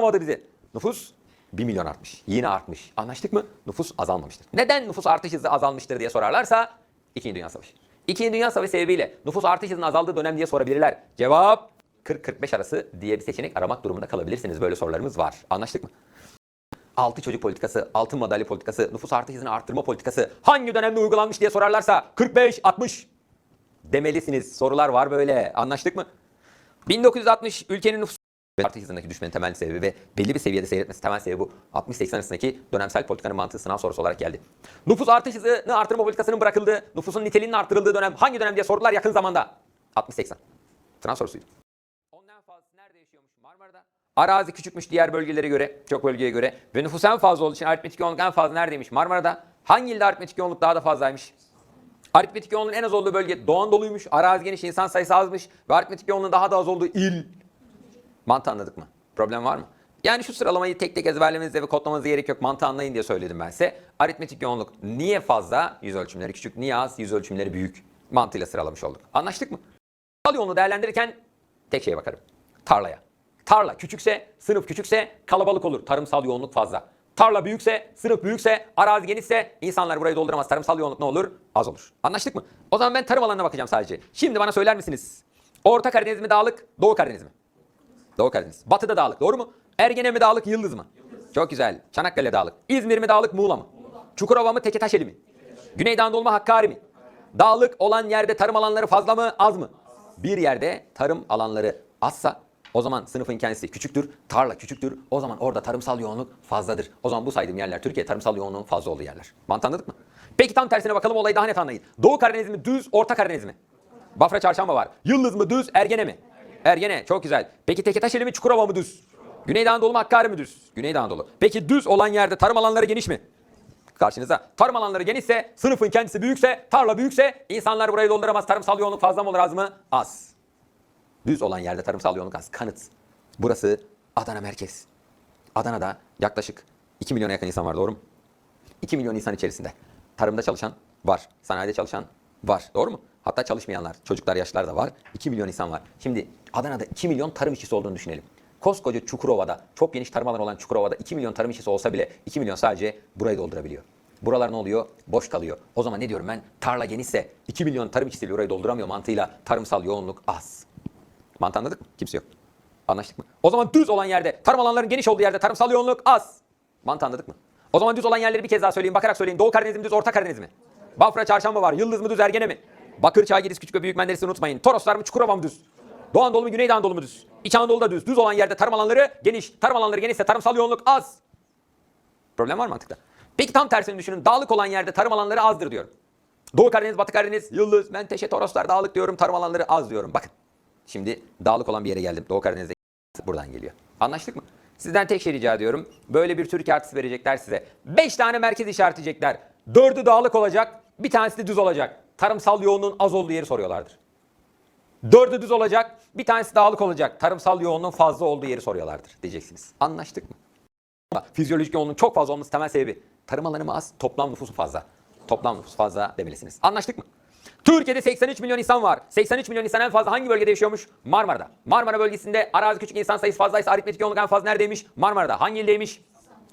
Olmadı bizi. Nüfus 1 milyon artmış. Yine artmış. Anlaştık mı? Nüfus azalmamıştır. Neden nüfus artış hızı azalmıştır diye sorarlarsa İkinci Dünya Savaşı. İkinci Dünya Savaşı sebebiyle nüfus artış hızının azaldığı dönem diye sorabilirler. Cevap 40-45 arası diye bir seçenek aramak durumunda kalabilirsiniz. Böyle sorularımız var. Anlaştık mı? Altı çocuk politikası, altın madalya politikası, nüfus artış hızını arttırma politikası hangi dönemde uygulanmış diye sorarlarsa 45-60 demelisiniz. Sorular var böyle. Anlaştık mı? 1960 ülkenin nüfus artış hızındaki düşmenin temel sebebi ve belli bir seviyede seyretmesi temel sebebi bu 60-80 arasındaki dönemsel politikanın mantığı sınav sorusu olarak geldi. Nüfus artış hızını artırma politikasının bırakıldığı, nüfusun niteliğinin artırıldığı dönem hangi dönem diye sordular yakın zamanda? 60-80. Sınav sorusuydu. Ondan fazlası nerede yaşıyormuş? Marmara'da. Arazi küçükmüş diğer bölgelere göre, çok bölgeye göre ve nüfus en fazla olduğu için aritmetik yoğunluk en fazla neredeymiş? Marmara'da. Hangi ilde aritmetik yoğunluk daha da fazlaymış? Aritmetik yoğunluğun en az olduğu bölge Doğu Anadolu'ymuş. Arazi geniş, insan sayısı azmış ve aritmetik yoğunluğun daha da az olduğu il. Mantığı anladık mı? Problem var mı? Yani şu sıralamayı tek tek ezberlemenize ve kodlamanıza gerek yok. Mantığı anlayın diye söyledim ben size. Aritmetik yoğunluk niye fazla? Yüz ölçümleri küçük. Niye az? Yüz ölçümleri büyük. Mantığıyla sıralamış olduk. Anlaştık mı? Tarla yoğunluğu değerlendirirken tek şeye bakarım. Tarlaya. Tarla küçükse, sınıf küçükse kalabalık olur. Tarımsal yoğunluk fazla. Tarla büyükse, sınıf büyükse, arazi genişse insanlar burayı dolduramaz. Tarımsal yoğunluk ne olur? Az olur. Anlaştık mı? O zaman ben tarım alanına bakacağım sadece. Şimdi bana söyler misiniz? Orta Karadeniz mi dağlık, Doğu Karadeniz mi? Doğu Karadeniz. Batıda dağlık doğru mu? Ergene mi dağlık, Yıldız mı? Çok güzel. Çanakkale dağlık. İzmir mi dağlık, Muğla mı? Çukurova mı, Teketaşeli mi? Güneydoğu Anadolu Hakkari mi? Dağlık olan yerde tarım alanları fazla mı, az mı? Bir yerde tarım alanları azsa o zaman sınıfın kendisi küçüktür, tarla küçüktür. O zaman orada tarımsal yoğunluk fazladır. O zaman bu saydığım yerler Türkiye tarımsal yoğunluğun fazla olduğu yerler. Mantığı anladık mı? Peki tam tersine bakalım olayı daha net anlayın. Doğu Karadeniz mi, düz, Orta Karadeniz mi? Bafra Çarşamba var. Yıldız mı, düz, Ergene mi? Ergene çok güzel. Peki Teketaşeli mi Çukurova mı düz? Güneydoğu Anadolu mu Hakkari mi düz? Güneydoğu Anadolu. Peki düz olan yerde tarım alanları geniş mi? Karşınıza tarım alanları genişse, sınıfın kendisi büyükse, tarla büyükse insanlar burayı dolduramaz. Tarımsal yoğunluk fazla mı olur az mı? Az. Düz olan yerde tarımsal yoğunluk az. Kanıt. Burası Adana merkez. Adana'da yaklaşık 2 milyona yakın insan var doğru mu? 2 milyon insan içerisinde tarımda çalışan var, sanayide çalışan var. Doğru mu? Hatta çalışmayanlar, çocuklar, yaşlılar da var. 2 milyon insan var. Şimdi Adana'da 2 milyon tarım işçisi olduğunu düşünelim. Koskoca Çukurova'da, çok geniş tarım alanı olan Çukurova'da 2 milyon tarım işçisi olsa bile 2 milyon sadece burayı doldurabiliyor. Buralar ne oluyor? Boş kalıyor. O zaman ne diyorum ben? Tarla genişse 2 milyon tarım işçisiyle orayı dolduramıyor mantığıyla tarımsal yoğunluk az. Mantığı anladık mı? Kimse yok. Anlaştık mı? O zaman düz olan yerde, tarım alanlarının geniş olduğu yerde tarımsal yoğunluk az. Mantığı anladık mı? O zaman düz olan yerleri bir kez daha söyleyeyim, bakarak söyleyin. Doğu Karadeniz mi düz, Orta Karadeniz mi? Bafra Çarşamba var, Yıldız mı düz, Ergene mi? Bakırçay, Giris, Küçük ve Büyük Menderes'i unutmayın. Toroslar mı, Çukurova mı düz? Doğu Anadolu mu, Güneydoğu Anadolu mu düz? İç Anadolu'da düz. Düz olan yerde tarım alanları geniş. Tarım alanları genişse tarımsal yoğunluk az. Problem var mı mantıkta? Peki tam tersini düşünün. Dağlık olan yerde tarım alanları azdır diyorum. Doğu Karadeniz, Batı Karadeniz, Yıldız, Menteşe, Toroslar dağlık diyorum. Tarım alanları az diyorum. Bakın. Şimdi dağlık olan bir yere geldim. Doğu Karadeniz'de buradan geliyor. Anlaştık mı? Sizden tek şey rica ediyorum. Böyle bir Türkiye artısı verecekler size. 5 tane merkez işaretleyecekler. Dördü dağlık olacak. Bir tanesi de düz olacak. Tarımsal yoğunluğun az olduğu yeri soruyorlardır. Dördü düz olacak. Bir tanesi dağlık olacak. Tarımsal yoğunluğun fazla olduğu yeri soruyorlardır diyeceksiniz. Anlaştık mı? Fizyolojik yoğunluğun çok fazla olması temel sebebi. Tarım alanı mı az, toplam nüfusu fazla. Toplam nüfus fazla demelisiniz. Anlaştık mı? Türkiye'de 83 milyon insan var. 83 milyon insan en fazla hangi bölgede yaşıyormuş? Marmara'da. Marmara bölgesinde arazi küçük insan sayısı fazlaysa aritmetik yoğunluk en fazla neredeymiş? Marmara'da. Hangi ildeymiş?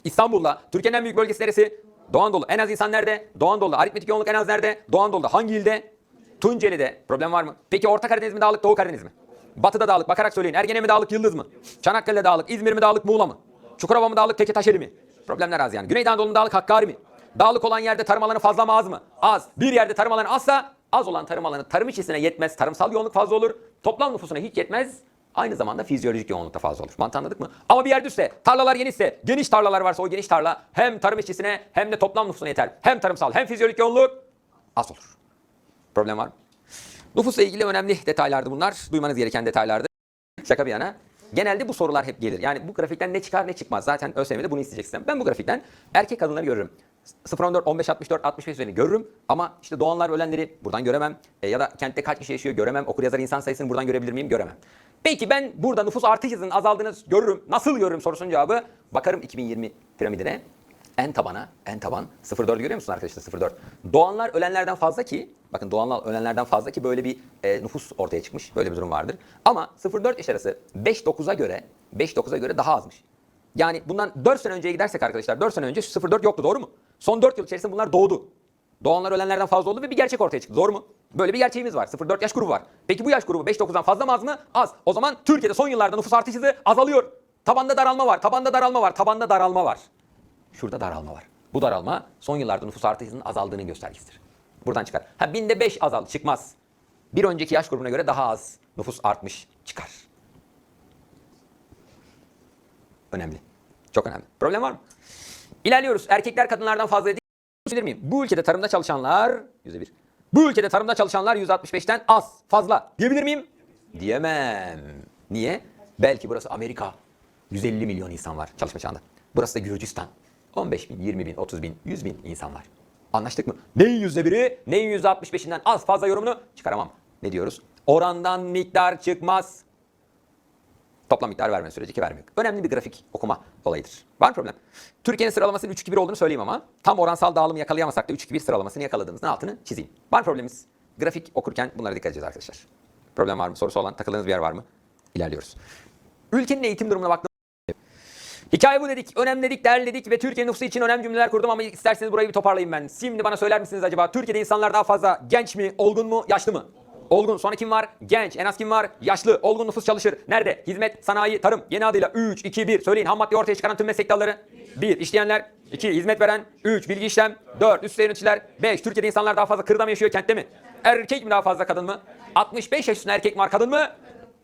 İstanbul'da. Türkiye'nin en büyük bölgesi neresi? Doğu Anadolu. En az insan nerede? Doğu Anadolu'da. Aritmetik yoğunluk en az nerede? Doğu Anadolu'da. Hangi ilde? Tunceli'de. Problem var mı? Peki Orta Karadeniz mi dağlık, Doğu Karadeniz mi? Batı'da dağlık. Bakarak söyleyin. Ergene mi dağlık, Yıldız mı? Çanakkale dağlık, İzmir mi dağlık, Muğla mı? Çukurova mı dağlık, Teketaşeli mi? Problemler az yani. Güneydoğu Anadolu'nun dağlık, Hakkari mi? Dağlık olan yerde tarım alanı fazla mı az mı? Az. Bir yerde tarım alanı azsa az olan tarım alanı tarım işçisine yetmez. Tarımsal yoğunluk fazla olur. Toplam nüfusuna hiç yetmez. Aynı zamanda fizyolojik yoğunluk da fazla olur. Mantığı anladık mı? Ama bir yer düzse, tarlalar genişse, geniş tarlalar varsa o geniş tarla hem tarım işçisine hem de toplam nüfusuna yeter. Hem tarımsal hem fizyolojik yoğunluk az olur. Problem var mı? Nüfusla ilgili önemli detaylardı bunlar. Duymanız gereken detaylardı. Şaka bir yana. Genelde bu sorular hep gelir. Yani bu grafikten ne çıkar ne çıkmaz. Zaten ÖSYM'de bunu isteyeceksin. Ben bu grafikten erkek kadınları görürüm. 0-14, 15, 64, 65 üzerine görürüm. Ama işte doğanlar ölenleri buradan göremem. E, ya da kentte kaç kişi yaşıyor göremem. Okur yazar insan sayısını buradan görebilir miyim? Göremem. Peki ben burada nüfus artış hızının azaldığını görürüm. Nasıl görürüm sorusunun cevabı. Bakarım 2020 piramidine. En tabana, en taban 0.4'ü görüyor musun arkadaşlar 0.4? Doğanlar ölenlerden fazla ki, bakın doğanlar ölenlerden fazla ki böyle bir e, nüfus ortaya çıkmış. Böyle bir durum vardır. Ama 0.4 yaş arası 5.9'a göre, 5.9'a göre daha azmış. Yani bundan 4 sene önceye gidersek arkadaşlar 4 sene önce şu 04 yoktu doğru mu? Son 4 yıl içerisinde bunlar doğdu. Doğanlar ölenlerden fazla oldu ve bir gerçek ortaya çıktı doğru mu? Böyle bir gerçeğimiz var. 0-4 yaş grubu var. Peki bu yaş grubu 5-9'dan fazla mı az mı? Az. O zaman Türkiye'de son yıllarda nüfus artış hızı azalıyor. Tabanda daralma var, tabanda daralma var, tabanda daralma var. Şurada daralma var. Bu daralma son yıllarda nüfus artış hızının azaldığının göstergesidir. Buradan çıkar. Ha binde 5 azal çıkmaz. Bir önceki yaş grubuna göre daha az nüfus artmış çıkar. Önemli. Çok önemli. Problem var mı? İlerliyoruz. Erkekler kadınlardan fazla değil. Bilir miyim? Bu ülkede tarımda çalışanlar yüzde bir. Bu ülkede tarımda çalışanlar 165'ten az, fazla. Diyebilir miyim? Diyemem. Niye? Belki burası Amerika. 150 milyon insan var çalışma çağında. Burası da Gürcistan. 15 bin, 20 bin, 30 bin, 100 bin insan var. Anlaştık mı? Neyin yüzde biri, neyin yüzde 65'inden az fazla yorumunu çıkaramam. Ne diyoruz? Orandan miktar çıkmaz. Toplam miktar verme sürece ki vermiyor. Önemli bir grafik okuma olayıdır. Var mı problem? Türkiye'nin sıralamasının 3-2-1 olduğunu söyleyeyim ama tam oransal dağılımı yakalayamasak da 3-2-1 sıralamasını yakaladığımızın altını çizeyim. Var mı problemimiz? Grafik okurken bunlara dikkat edeceğiz arkadaşlar. Problem var mı? Sorusu olan takıldığınız bir yer var mı? İlerliyoruz. Ülkenin eğitim durumuna baktığımız Hikaye bu dedik, önemledik, derledik ve Türkiye nüfusu için önemli cümleler kurdum ama isterseniz burayı bir toparlayayım ben. Şimdi bana söyler misiniz acaba Türkiye'de insanlar daha fazla genç mi, olgun mu, yaşlı mı? Olgun. Sonra kim var? Genç. En az kim var? Yaşlı. Olgun nüfus çalışır. Nerede? Hizmet, sanayi, tarım. Yeni adıyla 3, 2, 1. Söyleyin ham madde ortaya çıkaran tüm meslek dalları. 1. işleyenler. 2. Hizmet veren. 3. Bilgi işlem. 4. Üst düzey yöneticiler. 5. Türkiye'de insanlar daha fazla kırda mı yaşıyor, kentte mi? Erkek mi daha fazla, kadın mı? 65 yaş üstünde erkek mi var, kadın mı?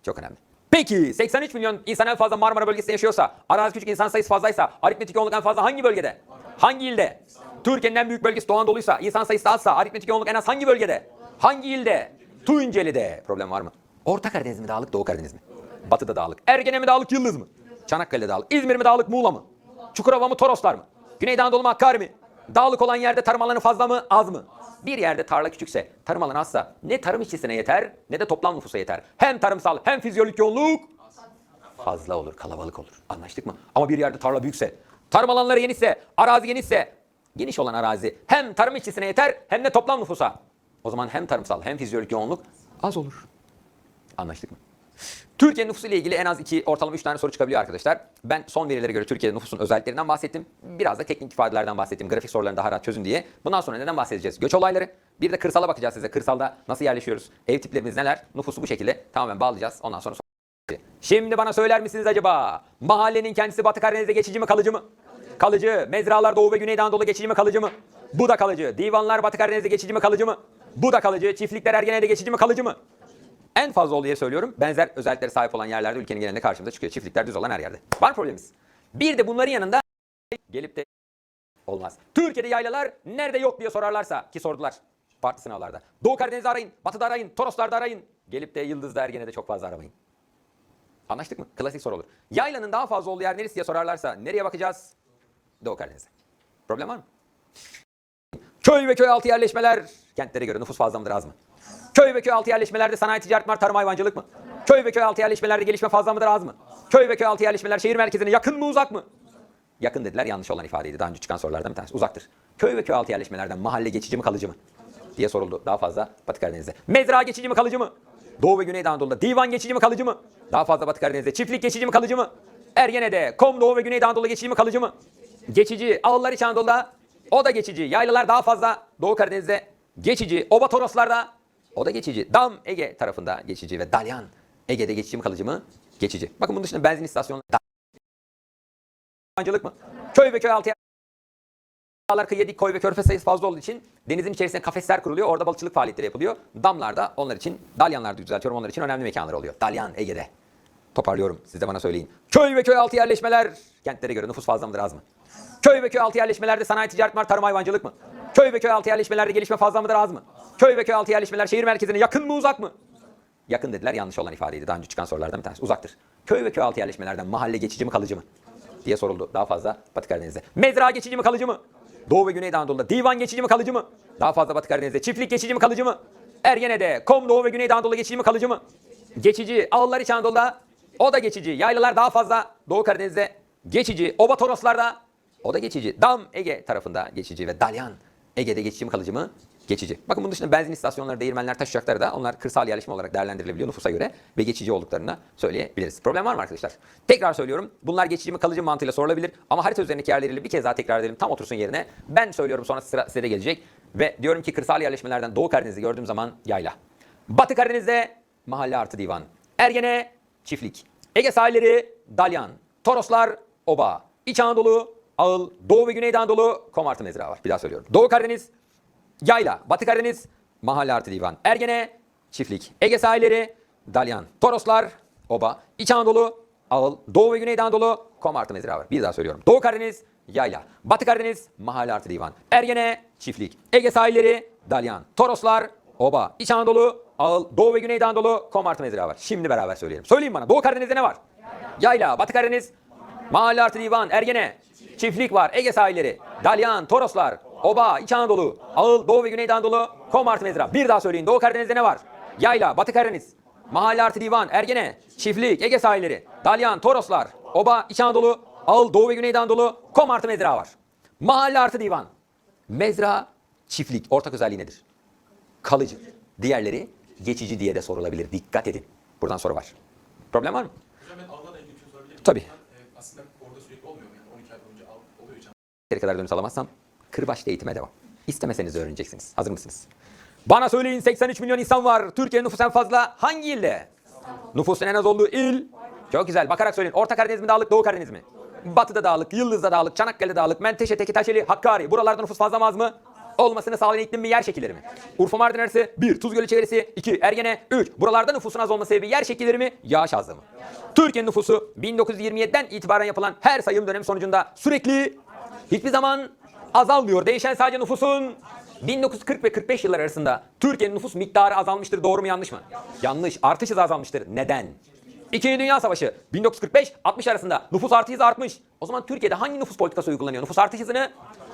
Çok önemli. Peki 83 milyon insan en fazla Marmara bölgesinde yaşıyorsa, arazi küçük insan sayısı fazlaysa, aritmetik yoğunluk en fazla hangi bölgede? Hangi ilde? Türkiye'nin en büyük bölgesi Doğu Anadolu'ysa, insan sayısı azsa, aritmetik yoğunluk en az hangi bölgede? Hangi ilde? Tunceli'de. Problem var mı? Orta Karadeniz mi dağlık, Doğu Karadeniz mi? Batıda dağlık. Ergene mi dağlık, Yıldız mı? Çanakkale dağlık. İzmir mi dağlık, Muğla mı? Çukurova mı, Toroslar mı? Güneydoğu Anadolu mu, Hakkari mi? Dağlık olan yerde tarım alanı fazla mı, az mı? Bir yerde tarla küçükse, tarım alanı azsa ne tarım işçisine yeter ne de toplam nüfusa yeter. Hem tarımsal hem fizyolojik yoğunluk fazla olur, kalabalık olur. Anlaştık mı? Ama bir yerde tarla büyükse, tarım alanları genişse, arazi genişse, geniş olan arazi hem tarım işçisine yeter hem de toplam nüfusa. O zaman hem tarımsal hem fizyolojik yoğunluk az olur. Anlaştık mı? Türkiye nüfusu ile ilgili en az iki, ortalama üç tane soru çıkabiliyor arkadaşlar. Ben son verilere göre Türkiye'de nüfusun özelliklerinden bahsettim. Biraz da teknik ifadelerden bahsettim. Grafik sorularını daha rahat çözün diye. Bundan sonra neden bahsedeceğiz? Göç olayları. Bir de kırsala bakacağız size. Kırsalda nasıl yerleşiyoruz? Ev tiplerimiz neler? Nüfusu bu şekilde tamamen bağlayacağız. Ondan sonra Şimdi bana söyler misiniz acaba? Mahallenin kendisi Batı Karadeniz'de geçici mi kalıcı mı? Kalıcı. Mezralar Doğu ve Güneydoğu Anadolu geçici mi kalıcı mı? Bu da kalıcı. Divanlar Batı Karadeniz'de geçici mi kalıcı mı? Bu da kalıcı. Çiftlikler Ergene'de geçici mi kalıcı mı? En fazla diye söylüyorum. Benzer özelliklere sahip olan yerlerde ülkenin genelinde karşımıza çıkıyor. Çiftlikler düz olan her yerde. Var problemimiz? Bir de bunların yanında gelip de olmaz. Türkiye'de yaylalar nerede yok diye sorarlarsa ki sordular farklı sınavlarda. Doğu Karadeniz'de arayın, Batı'da arayın, Toroslar'da arayın. Gelip de Yıldız'da Ergene'de çok fazla aramayın. Anlaştık mı? Klasik soru olur. Yaylanın daha fazla olduğu yer neresi diye sorarlarsa nereye bakacağız? Doğu Karadeniz'e. Problem var mı? Köy ve köy altı yerleşmeler kentlere göre nüfus fazla mıdır az mı? Köy ve köy altı yerleşmelerde sanayi ticaret var, tarım hayvancılık mı? Köy ve köy altı yerleşmelerde gelişme fazla mıdır az mı? Köy ve köy altı yerleşmeler şehir merkezine yakın mı uzak mı? Yakın dediler yanlış olan ifadeydi. Daha önce çıkan sorulardan bir tanesi. Uzaktır. Köy ve köy altı yerleşmelerden mahalle geçici mi kalıcı mı? diye soruldu daha fazla Batı Karadeniz'de. Mezra geçici mi kalıcı mı? Doğu ve Güneydoğu Anadolu'da. Divan geçici mi kalıcı mı? Daha fazla Batı Karadeniz'de. Çiftlik geçici mi kalıcı mı? Ergene'de. Kom Doğu ve Güneydoğu Anadolu geçici mi kalıcı mı? Geçici. Ağıllar İç Anadolu'da. O da geçici. Yaylalar daha fazla Doğu Karadeniz'de. Geçici. Oba Toroslar'da. O da geçici. Dam Ege tarafında geçici ve Dalyan Ege'de geçici mi kalıcı mı? Geçici. Bakın bunun dışında benzin istasyonları. Hayvancılık mı? Köy ve köy altı Dağlar kıyıya dik koy ve körfez sayısı fazla olduğu için denizin içerisinde kafesler kuruluyor. Orada balıkçılık faaliyetleri yapılıyor. Damlarda onlar için, dalyanlarda düzeltiyorum onlar için önemli mekanlar oluyor. Dalyan Ege'de. Toparlıyorum siz de bana söyleyin. Köy ve köy altı yerleşmeler kentlere göre nüfus fazla mıdır az mı? Köy ve köy altı yerleşmelerde sanayi ticaret var, tarım hayvancılık mı? Köy ve köy altı yerleşmelerde gelişme fazla mıdır az mı? Köy ve köy altı yerleşmeler şehir merkezine yakın mı uzak mı? Yakın dediler yanlış olan ifadeydi. Daha önce çıkan sorulardan bir tanesi. Uzaktır. Köy ve köy altı yerleşmelerden mahalle geçici mi kalıcı mı? diye soruldu daha fazla Batı Karadeniz'de. Mezra geçici mi kalıcı mı? Doğu ve Güneydoğu Anadolu'da. Divan geçici mi kalıcı mı? Daha fazla Batı Karadeniz'de. Çiftlik geçici mi kalıcı mı? Ergene'de. Kom Doğu ve Güneydoğu Anadolu geçici mi kalıcı mı? Geçici. Ağıllar İç Anadolu'da. O da geçici. Yaylalar daha fazla Doğu Karadeniz'de. Geçici. Oba Toroslar'da. O da geçici. Dam Ege tarafında geçici ve Dalyan Ege'de geçici mi kalıcı mı? Geçici. Bakın bunun dışında benzin istasyonları, değirmenler, taş ocakları da onlar kırsal yerleşim olarak değerlendirilebiliyor nüfusa göre ve geçici olduklarını söyleyebiliriz. Problem var mı arkadaşlar? Tekrar söylüyorum. Bunlar geçici mi kalıcı mı mantığıyla sorulabilir ama harita üzerindeki yerleriyle bir kez daha tekrar edelim. Tam otursun yerine. Ben söylüyorum sonra sıra size de gelecek ve diyorum ki kırsal yerleşmelerden Doğu Karadeniz'i gördüğüm zaman yayla. Batı Karadeniz'de mahalle artı divan. Ergene çiftlik. Ege sahilleri dalyan. Toroslar oba. İç Anadolu ağıl. Doğu ve Güneydoğu Anadolu komartı mezra var. Bir daha söylüyorum. Doğu Karadeniz Yayla, Batı Karadeniz, Mahalle Artı Divan, Ergene, Çiftlik, Ege sahilleri, Dalyan, Toroslar, Oba, İç Anadolu, Ağıl, Doğu ve Güneydoğu Anadolu, Kom Artı Mezra var. Bir daha söylüyorum. Doğu Karadeniz, Yayla, Batı Karadeniz, Mahalle Artı Divan, Ergene, Çiftlik, Ege sahilleri, Dalyan, Toroslar, Oba, İç Anadolu, Ağıl, Doğu ve Güneydoğu Anadolu, Kom Artı Mezra var. Şimdi beraber söyleyelim. Söyleyin bana. Doğu Karadeniz'de ne var? Yayla, Batı Karadeniz, Mahalle Artı Divan, Ergene, Çiftlik var, Ege sahilleri, Dalyan, Toroslar, Oba, İç Anadolu, Ağıl, Doğu ve Güneydoğu Anadolu, Kom artı Mezra. Bir daha söyleyin. Doğu Karadeniz'de ne var? Yayla, Batı Karadeniz, Mahalle artı Divan, Ergene, Çiftlik, Ege sahilleri, Dalyan, Toroslar, Oba, İç Anadolu, Ağıl, Doğu ve Güneydoğu Anadolu, Kom artı Mezra var. Mahalle artı Divan. Mezra, çiftlik. Ortak özelliği nedir? Kalıcı. Diğerleri geçici diye de sorulabilir. Dikkat edin. Buradan soru var. Problem var mı? Hocam ben avla da ilgili bir şey sorabilir miyim? Tabii. Ben, e, aslında orada sürekli olmuyor mu? Yani 12 ay boyunca av oluyor hocam. Yeteri kadar dönüş alamazsam kırbaçlı eğitime devam. İstemeseniz öğreneceksiniz. Hazır mısınız? Bana söyleyin 83 milyon insan var. Türkiye'nin nüfusu en fazla hangi ilde? Nüfusun en az olduğu il. Çok güzel. Bakarak söyleyin. Orta Karadeniz mi dağlık, Doğu Karadeniz mi? Batı'da dağlık, Yıldız'da dağlık, Çanakkale'de dağlık, Menteşe, Tekitaşeli, Hakkari. Buralarda nüfus fazla mı az mı? Olmasını sağlayan iklim mi yer şekilleri mi? Urfa Mardin arası 1, Tuz Gölü çevresi 2, Ergene 3. Buralarda nüfusun az olması sebebi yer şekilleri mi? Yağış azlığı mı? Türkiye'nin nüfusu 1927'den itibaren yapılan her sayım dönemi sonucunda sürekli hiçbir zaman azalmıyor. Değişen sadece nüfusun 1940 ve 45 yıllar arasında Türkiye'nin nüfus miktarı azalmıştır. Doğru mu yanlış mı? Yanlış. Artış hızı azalmıştır. Neden? İkinci Dünya Savaşı 1945-60 arasında nüfus artış hızı artmış. O zaman Türkiye'de hangi nüfus politikası uygulanıyor? Nüfus artış hızını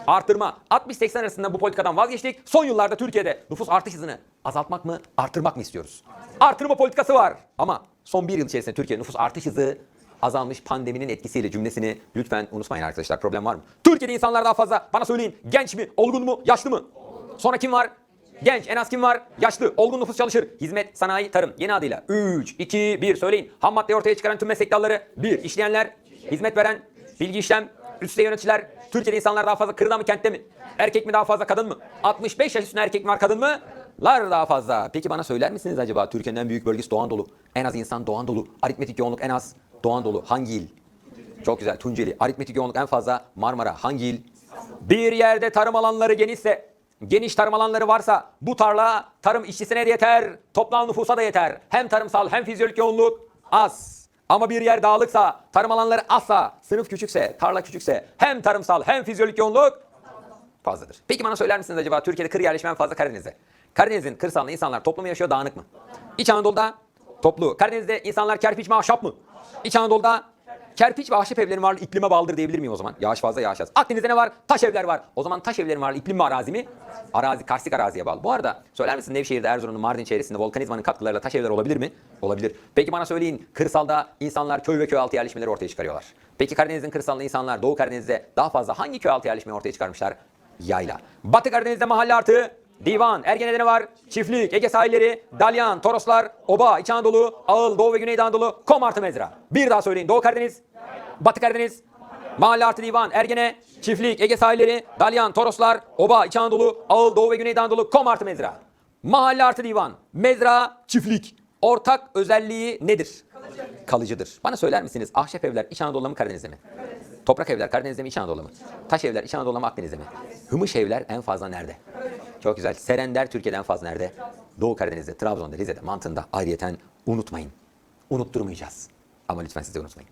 artırma. 60-80 arasında bu politikadan vazgeçtik. Son yıllarda Türkiye'de nüfus artış hızını azaltmak mı, artırmak mı istiyoruz? Artırma politikası var. Ama son bir yıl içerisinde Türkiye nüfus artış hızı azalmış pandeminin etkisiyle cümlesini lütfen unutmayın arkadaşlar. Problem var mı? Türkiye'de insanlar daha fazla. Bana söyleyin. Genç mi, olgun mu, yaşlı mı? Sonra kim var? Genç. En az kim var? Yaşlı. Olgun nüfus çalışır. Hizmet, sanayi, tarım. Yeni adıyla 3, 2, 1 söyleyin. Ham maddeyi ortaya çıkaran tüm meslek dalları. 1. işleyenler, hizmet veren, bilgi işlem, üst düzey yöneticiler. Türkiye'de insanlar daha fazla kırda mı, kentte mi? Erkek mi daha fazla, kadın mı? 65 yaş üstünde erkek mi var, kadın mı? Lar daha fazla. Peki bana söyler misiniz acaba Türkiye'nin en büyük bölgesi Doğu Anadolu. En az insan Doğu Anadolu. Aritmetik yoğunluk en az Doğu Anadolu. Hangi il? Çok güzel. Tunceli. Aritmetik yoğunluk en fazla Marmara. Hangi il? Bir yerde tarım alanları genişse, geniş tarım alanları varsa bu tarla tarım işçisine de yeter, toplam nüfusa da yeter. Hem tarımsal hem fizyolojik yoğunluk az. Ama bir yer dağlıksa, tarım alanları azsa, sınıf küçükse, tarla küçükse hem tarımsal hem fizyolojik yoğunluk fazladır. Peki bana söyler misiniz acaba Türkiye'de kır yerleşme fazla Karadeniz'de? Karadeniz'in kırsalında insanlar toplu mu yaşıyor, dağınık mı? İç Anadolu'da toplu. Karadeniz'de insanlar kerpiç mi, ahşap mı? İç Anadolu'da kerpiç ve ahşap evlerin varlığı iklime bağlıdır diyebilir miyim o zaman? Yağış fazla, yağış az. Akdeniz'de ne var? Taş evler var. O zaman taş evlerin varlığı iklim mi, arazi mi? Arazi, karstik araziye bağlı. Bu arada söyler misin Nevşehir'de, Erzurum'un, Mardin çevresinde volkanizmanın katkılarıyla taş evler olabilir mi? Olabilir. Peki bana söyleyin, kırsalda insanlar köy ve köy altı yerleşmeleri ortaya çıkarıyorlar. Peki Karadeniz'in kırsalında insanlar Doğu Karadeniz'de daha fazla hangi köy altı yerleşmeyi ortaya çıkarmışlar? Yayla. Batı Karadeniz'de mahalle artı, divan, Ergene'de ne var? Çiftlik, Ege sahilleri, Dalyan, Toroslar, Oba, İç Anadolu, Ağıl, Doğu ve Güneydoğu Anadolu, Kom artı Mezra. Bir daha söyleyin. Doğu Karadeniz, Batı Karadeniz, Mahalle artı divan, Ergene, Çiftlik, Ege sahilleri, Dalyan, Toroslar, Oba, İç Anadolu, Ağıl, Doğu ve Güneydoğu Anadolu, Kom artı Mezra. Mahalle artı divan, Mezra, Çiftlik. Ortak özelliği nedir? Kalıcıdır. Bana söyler misiniz ahşap evler İç Anadolu'da mı Karadeniz'de mi? Toprak evler Karadeniz'de mi İç Anadolu'da mı? Taş evler İç Anadolu'da mı Akdeniz'de mi? Hımış evler en fazla nerede? Çok güzel. Serender Türkiye'de en fazla nerede? Doğu Karadeniz'de, Trabzon'da, Rize'de, Mantın'da ayrıyeten unutmayın. Unutturmayacağız. Ama lütfen siz de unutmayın.